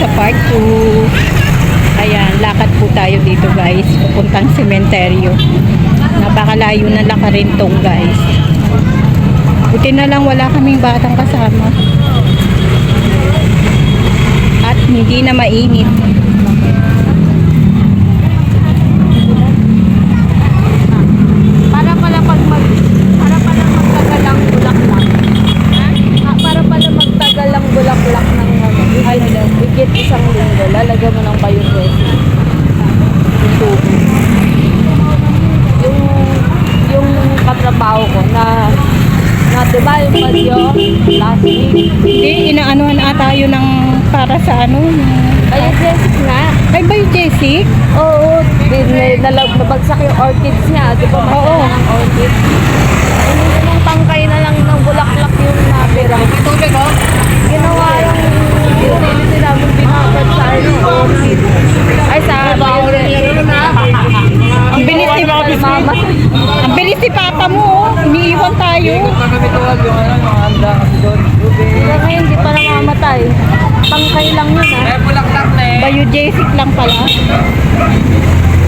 sa part 2. Ayan, lakad po tayo dito guys. Pupuntang sementeryo. Napakalayo na lakarin tong guys. Buti na lang wala kaming batang kasama. At hindi na mainit. Para pala pag mag para pala magtagalang bulaklak. Ha? Para pala magtagalang bulaklak ng ano, higit, higit isang linggo, lalagyan mo ng bioresin. Yung tubig. Yung, yung katrabaho ko na na diba yung bagyo last week Hindi, inaanuhan ata yun ng para sa ano. yung- Jessic nga Ay ba yung Jessic? Oo, din may nalag nabagsak yung orchids niya, di ba? Oo. Masaya ng orchids. Ano yung tangkay na lang ng bulaklak yung napira. Tubig, oh? Ginawa yung utility namin binakat sa ano, orchid. Ay, sa Ang bilis ni Mama. Ang bilis ni Papa mo. oh. Iniiwan tayo. Kaya ngayon, di pa namamatay. Tangkay lang yun, ah. Bayo Jessic lang pala. So ayan guys,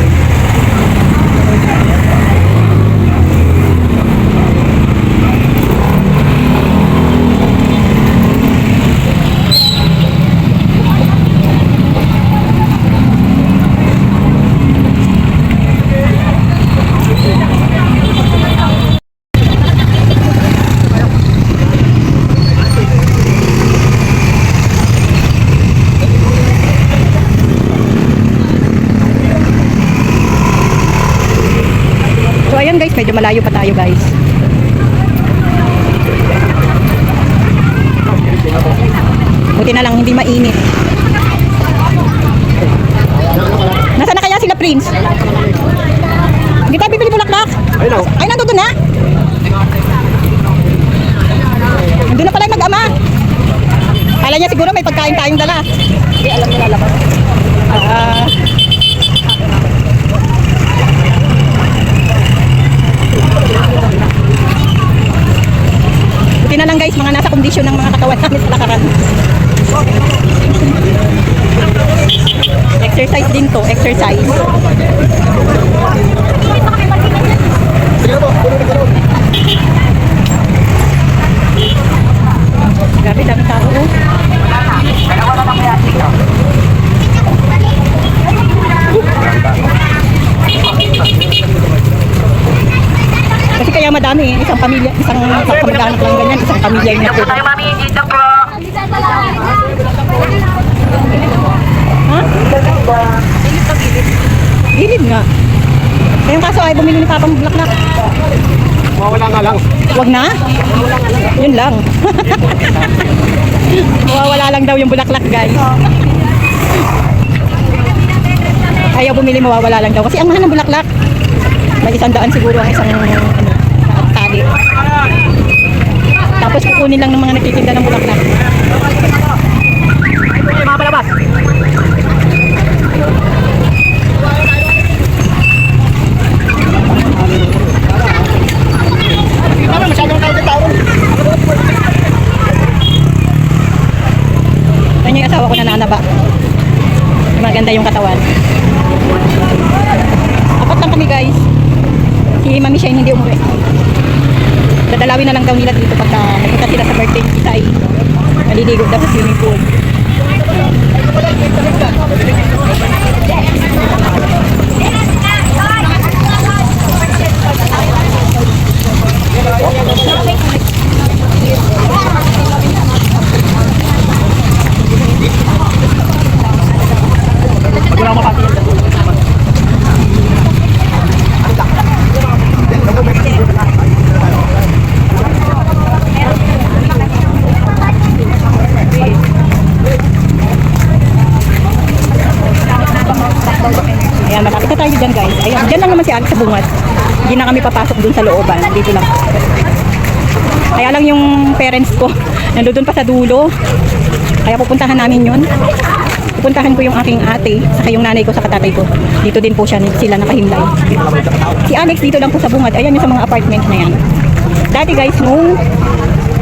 medyo malayo pa tayo guys. Buti na lang hindi mainit. Nasaan na kaya sila Prince? Hindi tayo bibili bulaklak? Ay, nandun na. Nandun na pala yung mag-ama. Kala niya siguro may pagkain tayong dala. Hindi, alam niya lalabas. Ah, buti na lang guys, mga nasa kondisyon ng mga katawan namin sa lakaran. Exercise din to, exercise. Grabe, dami tao. Kaya madami eh. Isang pamilya, isang kamag-anak lang ganyan, isang pamilya yung nakuha. Ha? Gilid nga. Kaya yung kaso ay bumili ni Papa ng bulaklak. Mawala nga lang. Wag na? Yun lang. Mawawala lang daw yung bulaklak, guys. Ayaw bumili, mawawala lang daw. Kasi ang mahal ng bulaklak. May isang daan siguro ang isang ano, tali. Tapos kukunin lang ng mga nagtitinda ng bulaklak. Mga palabas. Yan yung asawa ko na nanaba. Maganda yung katawan. Apat lang kami guys. Si Mami Shine hindi umuwi. Dadalawin na lang daw nila dito pagka nagpunta sila sa birthday ni Sai. Maliligo daw sa swimming pool. Tayo dyan guys. Ayan, dyan lang naman si Alex sa bungat. Hindi na kami papasok dun sa looban. Dito lang. Kaya lang yung parents ko, nandoon pa sa dulo. Kaya pupuntahan namin yun. Pupuntahan ko yung aking ate, saka yung nanay ko sa katatay ko. Dito din po siya, sila nakahimlay. Si Alex dito lang po sa bungad. Ayan yung sa mga apartment na yan. Dati guys, nung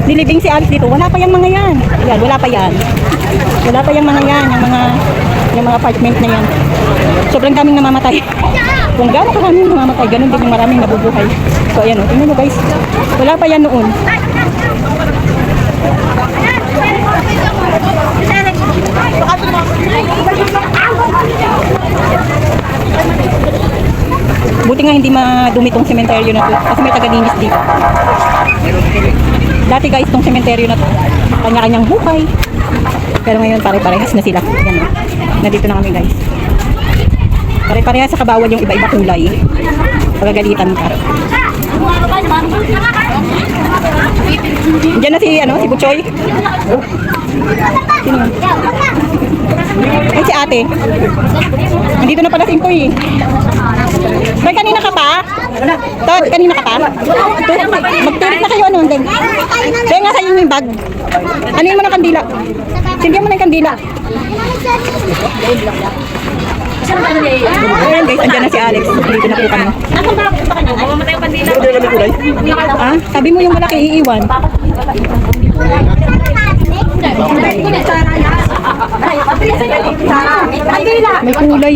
nilibing si Alex dito, wala pa yung mga yan. Ayan, wala pa yan. Wala pa yung mga yan, yung mga yung mga apartment na yan. Sobrang daming namamatay. Kung gaano karaming namamatay, ganun din yung maraming nabubuhay. So ayan o, tingnan nyo guys. Wala pa yan noon. Buti nga hindi madumi tong sementeryo na to. Kasi may tagalinis dito. Dati guys, tong sementeryo na to, kanya-kanyang buhay. Pero ngayon pare-parehas na sila. Yan o. Nandito na kami guys. Pare-parehas sa kabawan yung iba-iba kulay. Pagagalitan ka. Diyan na si, ano, si Buchoy. Sino? Ay, si ate. Nandito na pala si Impoy. Bay, kanina ka pa? Todd, kanina ka pa? Tu- Magturit na kayo, ano, Deng? Deng, nga sa'yo yung bag. Ano mo ng kandila? Sindihan mo na yung kandila. Ayan guys, andyan na si Alex. Dito na po kami. Ano yung kami kulay? Ah, sabi mo yung malaki iiwan. May kulay.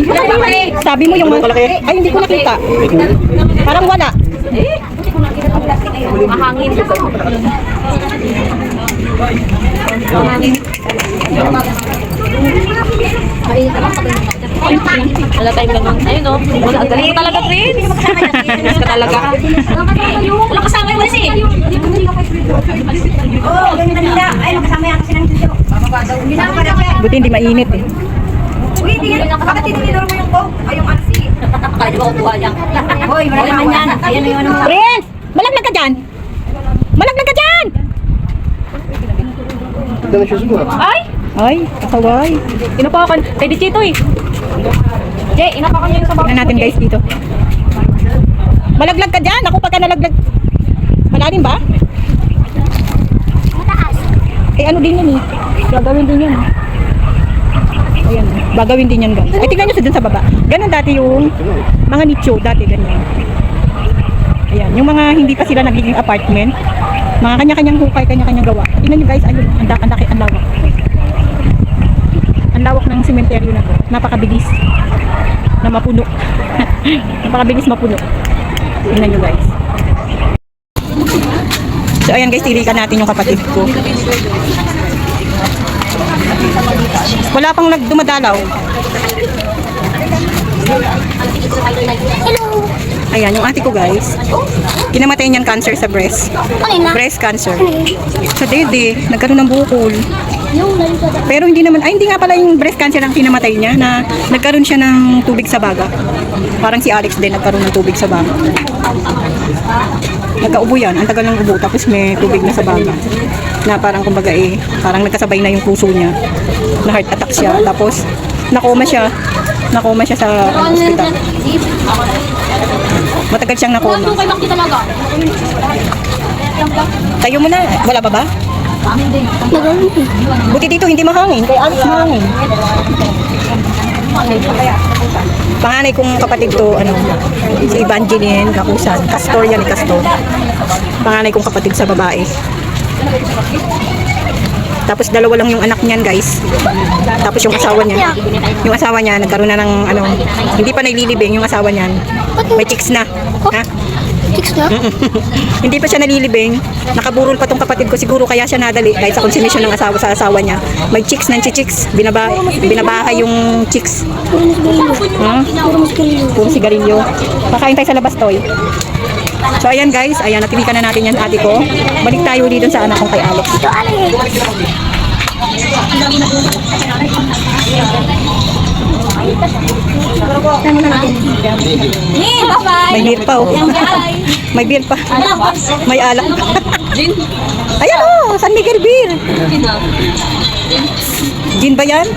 Sabi mo yung malaki. Ay, hindi ko nakita. Parang wala. Mahangin. Wala tayong ganun. Ayun o. Wala. Ang galing mo talaga, Prince. Prince ka talaga. Wala kasama yung kasi. Buti hindi mainit eh. Kaya di ba kukuha niya? Hoy, wala naman yan. Ayan na yung ano mo. Prince! Malaglag ka dyan! Malaglag ka dyan! Siguro. Ay! Ay, kasaway. Inapakan. Kay di Chito eh. Jay, inapakan niya yung sa Tingnan natin guys dito. Malaglag ka dyan! Ako pagka nalaglag. Malalim ba? Eh ano din yan eh. Gagawin din yan. Ayan. Gagawin din yan guys. Ay tingnan nyo sa dun sa baba. Ganon dati yung mga nicho. Dati ganyan. Ayan. Yung mga hindi pa sila nagiging apartment. Mga kanya-kanyang hukay, kanya-kanyang gawa. Tingnan nyo guys. Ayun. Ang laki, ang lawak. Ang lawak ng sementeryo na to. Napakabilis na mapuno. Napakabilis mapuno. Tingnan nyo guys. So ayan guys, tilikan natin yung kapatid ko. Wala pang nagdumadalaw. Ayan, yung ate ko guys. Kinamatay niyan cancer sa breast. Breast cancer. Sa dede, nagkaroon ng bukol. Pero hindi naman, ay hindi nga pala yung breast cancer ang kinamatay niya na nagkaroon siya ng tubig sa baga. Parang si Alex din nagkaroon ng tubig sa baga. Nagkaubo yan, ang tagal ng ubo, tapos may tubig na sa baga. Na parang kumbaga eh, parang nagkasabay na yung puso niya. Na heart attack siya, tapos nakoma siya. Nakoma siya sa ano, hospital. Matagal siyang nakoma. Tayo mo na, wala pa ba? Buti dito hindi mahangin, kay Alex mahangin. Panganay kong kapatid to, ano, si Evangeline Kakusan. Castor yan, eh, Castor. Panganay kong kapatid sa babae. Tapos dalawa lang yung anak niyan, guys. Tapos yung asawa niya. Yung asawa niya, nagkaroon na ng, ano, hindi pa nililibing yung asawa niyan. May chicks na. Ha? Chicks na? hindi pa siya nalilibing. Nakaburol pa tong kapatid ko. Siguro kaya siya nadali kahit sa konsumisyon ng asawa sa asawa niya. May chicks ng chicks. Binaba, binabahay yung chicks. Ha? Puro sigarilyo. Pakain tayo sa labas, Toy. So, ayan guys. Ayan, natilikan na natin yan ate ko. Balik tayo dito sa anak kong kay Alex. Ito, alay. Hey, bye-bye. May beer pa, oh. May beer pa. May alak. Ayan, oh. San Miguel beer. Gin ba yan?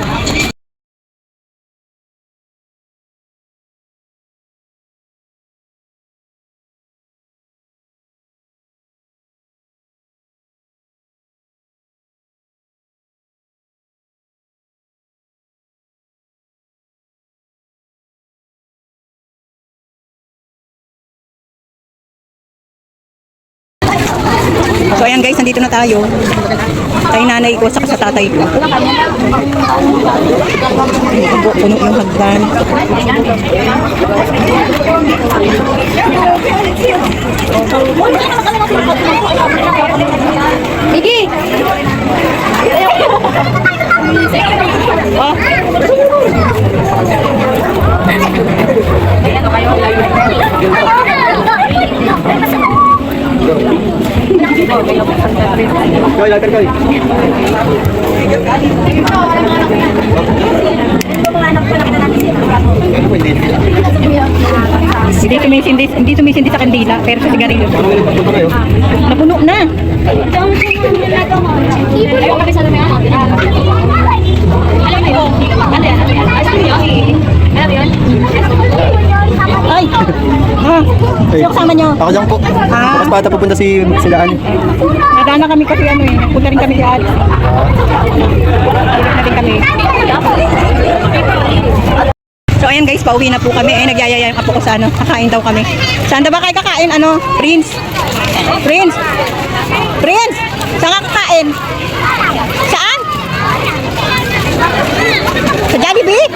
So ayan guys, nandito na tayo. Kay nanay ko sa sa tatay ko. Ubo, puno yung hagdan. Igi! Koy, later koy. Ano hindi? Tumisindi, hindi tumisindi sa kandila, pero sa sigarilyo. Napuno na. Ay! Ha? Sino kasama nyo? Ako dyan po. Ah. Bukas bata pupunta si Silaan. Nadana kami kasi ano eh. Punta rin kami si Alex. Punta rin kami. So ayan guys, pauwi na po kami. Eh, nagyayaya yung apo ko sa ano. Kakain daw kami. Saan daw ba kayo kakain? Ano? Prince? Prince? Prince? Saan ka kakain? Saan? Sa Jollibee?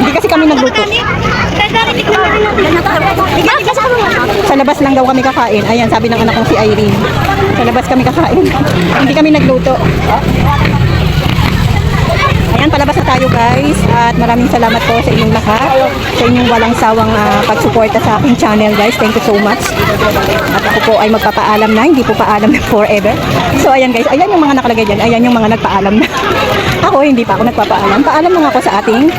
Hindi kasi kami nagluto. Sa labas lang daw kami kakain. Ayan, sabi ng anak kong si Irene. Sa labas kami kakain. Hindi kami nagluto. Ayan, palabas na tayo guys. At maraming salamat po sa inyong lahat. Sa inyong walang sawang ah, pagsuporta sa aking channel guys. Thank you so much. At ako po ay magpapaalam na. Hindi po paalam na forever. So ayan guys. Ayan yung mga nakalagay dyan. Ayan yung mga nagpaalam na. ako hindi pa ako nagpapaalam. Paalam na nga ako sa ating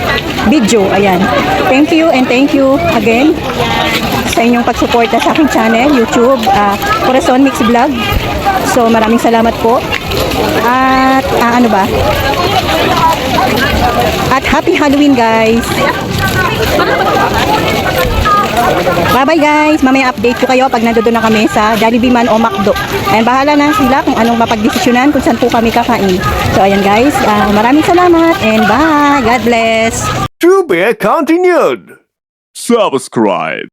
video. Ayan. Thank you and thank you again sa inyong pagsuporta sa aking channel, YouTube, ah, Corazon Mix Vlog. So maraming salamat po. At ah, ano ba? At happy Halloween guys! Bye-bye guys! Mamaya update ko kayo pag nandoon na kami sa Jollibee Man o McDo. Ayan, bahala na sila kung anong mapagdesisyonan kung saan po kami kakain. So ayan guys, ah, maraming salamat and bye! God bless! To be continued. Subscribe.